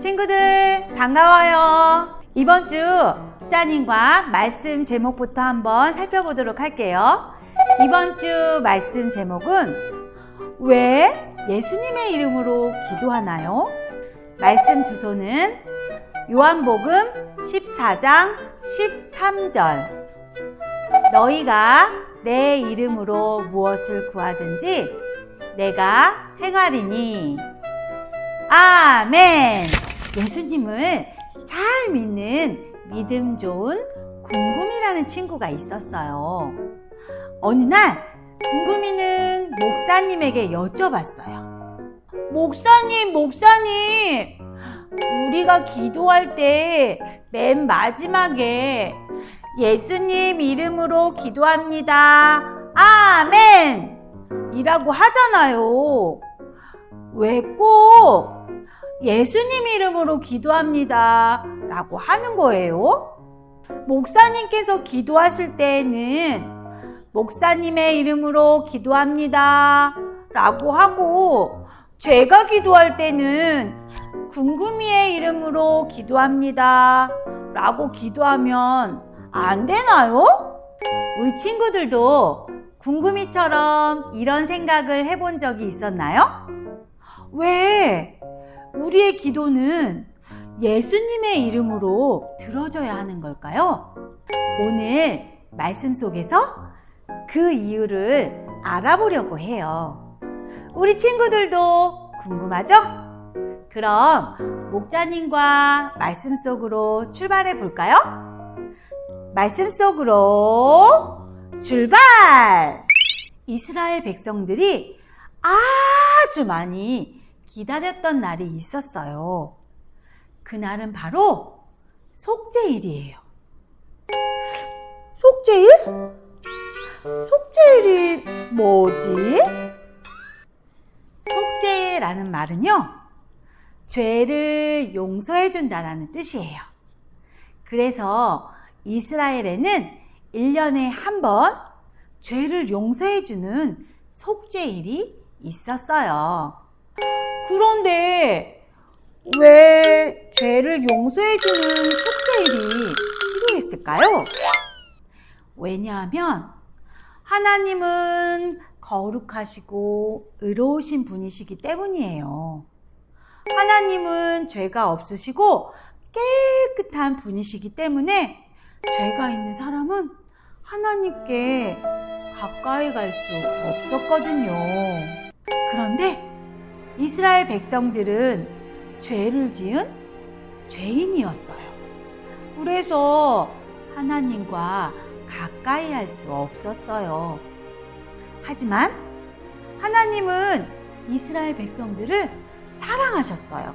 친구들 반가워요. 이번 주 짜님과 말씀 제목부터 한번 살펴보도록 할게요. 이번 주 말씀 제목은 왜 예수님의 이름으로 기도하나요? 말씀 주소는 요한복음 14장 13절. 너희가 내 이름으로 무엇을 구하든지 내가 행하리니. 아멘. 예수님을 잘 믿는 믿음 좋은 궁금이라는 친구가 있었어요. 어느 날 궁금이는 목사님에게 여쭤봤어요. 목사님, 목사님, 우리가 기도할 때 맨 마지막에 예수님 이름으로 기도합니다. 아멘! 이라고 하잖아요. 왜 꼭 예수님 이름으로 기도합니다. 라고 하는 거예요? 목사님께서 기도하실 때에는 목사님의 이름으로 기도합니다. 라고 하고 제가 기도할 때는 궁금이의 이름으로 기도합니다. 라고 기도하면 안 되나요? 우리 친구들도 궁금이처럼 이런 생각을 해본 적이 있었나요? 왜 우리의 기도는 예수님의 이름으로 들어져야 하는 걸까요? 오늘 말씀 속에서 그 이유를 알아보려고 해요. 우리 친구들도 궁금하죠? 그럼 목자님과 말씀 속으로 출발해 볼까요? 말씀 속으로 출발! 이스라엘 백성들이 아주 많이 기다렸던 날이 있었어요. 그날은 바로 속죄일이에요. 속죄일? 속죄일이 뭐지? 속죄라는 말은요, 죄를 용서해 준다라는 뜻이에요. 그래서 이스라엘에는 1년에 한 번 죄를 용서해 주는 속죄일이 있었어요. 그런데 왜 죄를 용서해 주는 속죄일이 필요했을까요? 왜냐하면 하나님은 거룩하시고 의로우신 분이시기 때문이에요. 하나님은 죄가 없으시고 깨끗한 분이시기 때문에 죄가 있는 사람은 하나님께 가까이 갈 수 없었거든요. 그런데 이스라엘 백성들은 죄를 지은 죄인이었어요. 그래서 하나님과 가까이 할 수 없었어요. 하지만 하나님은 이스라엘 백성들을 사랑하셨어요.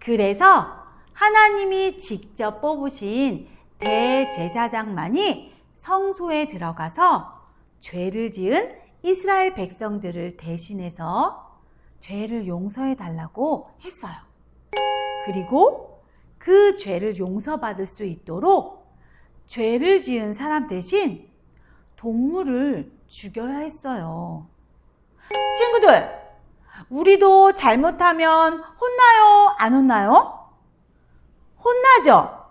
그래서 하나님이 직접 뽑으신 대제사장만이 성소에 들어가서 죄를 지은 이스라엘 백성들을 대신해서 죄를 용서해 달라고 했어요. 그리고 그 죄를 용서받을 수 있도록 죄를 지은 사람 대신 동물을 죽여야 했어요. 친구들, 우리도 잘못하면 혼나요? 안 혼나요? 혼나죠?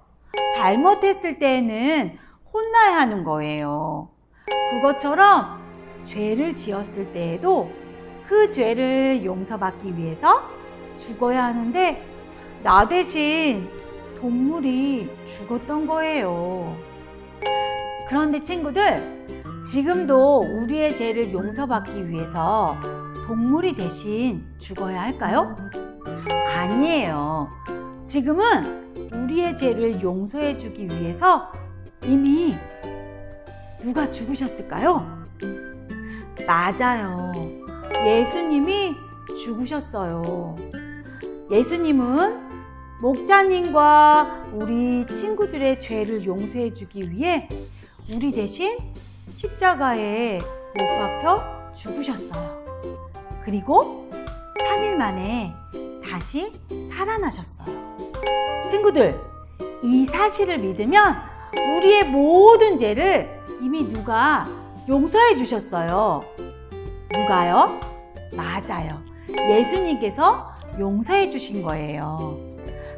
잘못했을 때에는 혼나야 하는 거예요. 그것처럼 죄를 지었을 때에도 그 죄를 용서받기 위해서 죽어야 하는데 나 대신 동물이 죽었던 거예요. 그런데 친구들, 지금도 우리의 죄를 용서받기 위해서 동물이 대신 죽어야 할까요? 아니에요. 지금은 우리의 죄를 용서해 주기 위해서 이미 누가 죽으셨을까요? 맞아요. 예수님이 죽으셨어요. 예수님은 목자님과 우리 친구들의 죄를 용서해 주기 위해 우리 대신 십자가에 못 박혀 죽으셨어요. 그리고 3일 만에 다시 살아나셨어요. 친구들, 이 사실을 믿으면 우리의 모든 죄를 이미 누가 용서해 주셨어요. 누가요? 맞아요. 예수님께서 용서해 주신 거예요.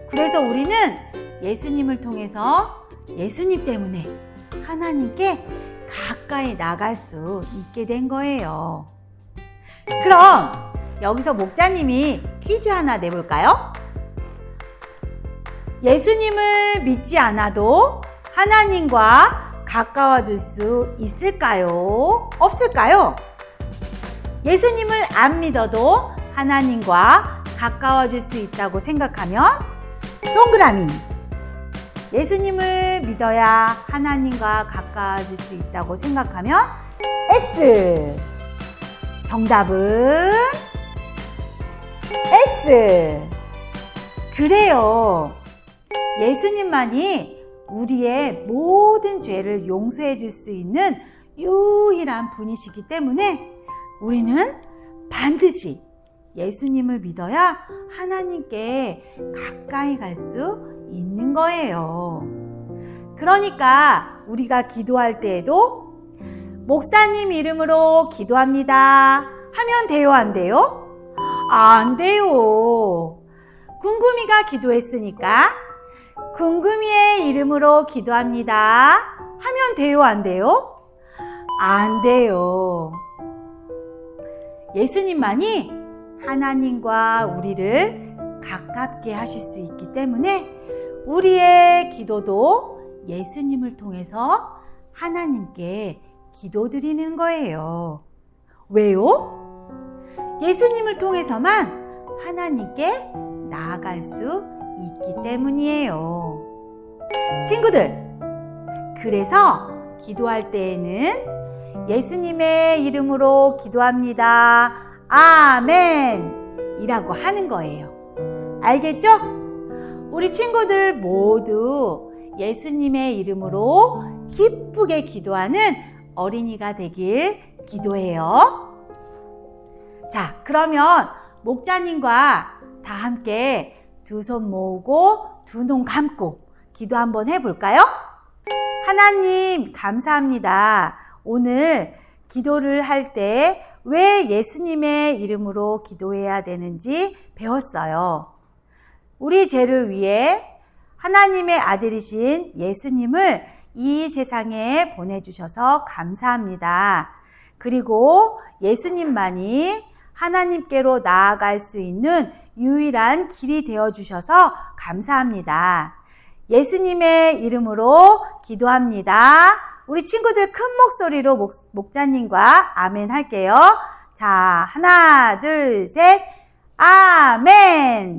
그래서 우리는 예수님을 통해서 예수님 때문에 하나님께 가까이 나갈 수 있게 된 거예요. 그럼 여기서 목자님이 퀴즈 하나 내볼까요? 예수님을 믿지 않아도 하나님과 가까워질 수 있을까요? 없을까요? 예수님을 안 믿어도 하나님과 가까워질 수 있다고 생각하면 동그라미. 예수님을 믿어야 하나님과 가까워질 수 있다고 생각하면 X. 정답은 X. 그래요. 예수님만이 우리의 모든 죄를 용서해 줄 수 있는 유일한 분이시기 때문에 우리는 반드시 예수님을 믿어야 하나님께 가까이 갈 수 있는 거예요. 그러니까 우리가 기도할 때에도 목사님 이름으로 기도합니다. 하면 돼요, 안 돼요? 안 돼요. 궁금이가 기도했으니까 궁금이의 이름으로 기도합니다. 하면 돼요, 안 돼요? 안 돼요. 예수님만이 하나님과 우리를 가깝게 하실 수 있기 때문에 우리의 기도도 예수님을 통해서 하나님께 기도드리는 거예요. 왜요? 예수님을 통해서만 하나님께 나아갈 수 있기 때문이에요. 친구들, 그래서 기도할 때에는 예수님의 이름으로 기도합니다. 아멘! 이라고 하는 거예요. 알겠죠? 우리 친구들 모두 예수님의 이름으로 기쁘게 기도하는 어린이가 되길 기도해요. 자, 그러면 목자님과 다 함께 두 손 모으고 두 눈 감고 기도 한번 해볼까요? 하나님, 감사합니다. 오늘 기도를 할 때 왜 예수님의 이름으로 기도해야 되는지 배웠어요. 우리 죄를 위해 하나님의 아들이신 예수님을 이 세상에 보내주셔서 감사합니다. 그리고 예수님만이 하나님께로 나아갈 수 있는 유일한 길이 되어 주셔서 감사합니다. 예수님의 이름으로 기도합니다. 우리 친구들 큰 목소리로 목, 목자님과 아멘 할게요. 자, 하나, 둘, 셋. 아멘!